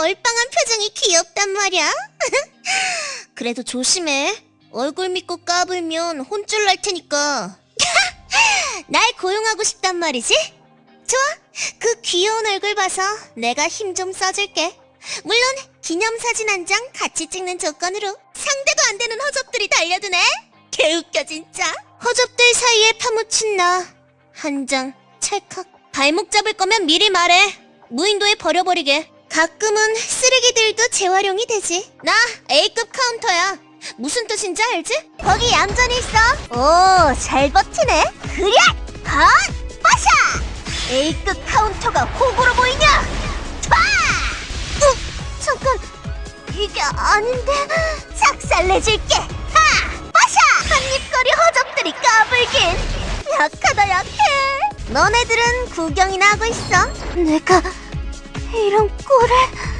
얼빵한 표정이 귀엽단 말이야. 그래도 조심해. 얼굴 믿고 까불면 혼쭐 날 테니까. 날 고용하고 싶단 말이지? 좋아. 그 귀여운 얼굴 봐서 내가 힘 좀 써줄게. 물론 기념사진 한 장 같이 찍는 조건으로 상대도 안 되는 허접들이 달려드네. 개웃겨 진짜. 허접들 사이에 파묻힌 나. 한 장 찰칵. 발목 잡을 거면 미리 말해. 무인도에 버려버리게. 가끔은 쓰레기들도 재활용이 되지. 나 A급 카운터야. 무슨 뜻인지 알지? 거기 얌전히 있어. 오, 잘 버티네. 그래! 헛! 빠샤! A급 카운터가 호구로 보이냐? 파! 어, 잠깐. 이게 아닌데. 작살내줄게. 하! 빠샤! 한입거리 허접들이 까불긴. 약하다 약해. 너네들은 구경이나 하고 있어. 내가 이런 꼴을...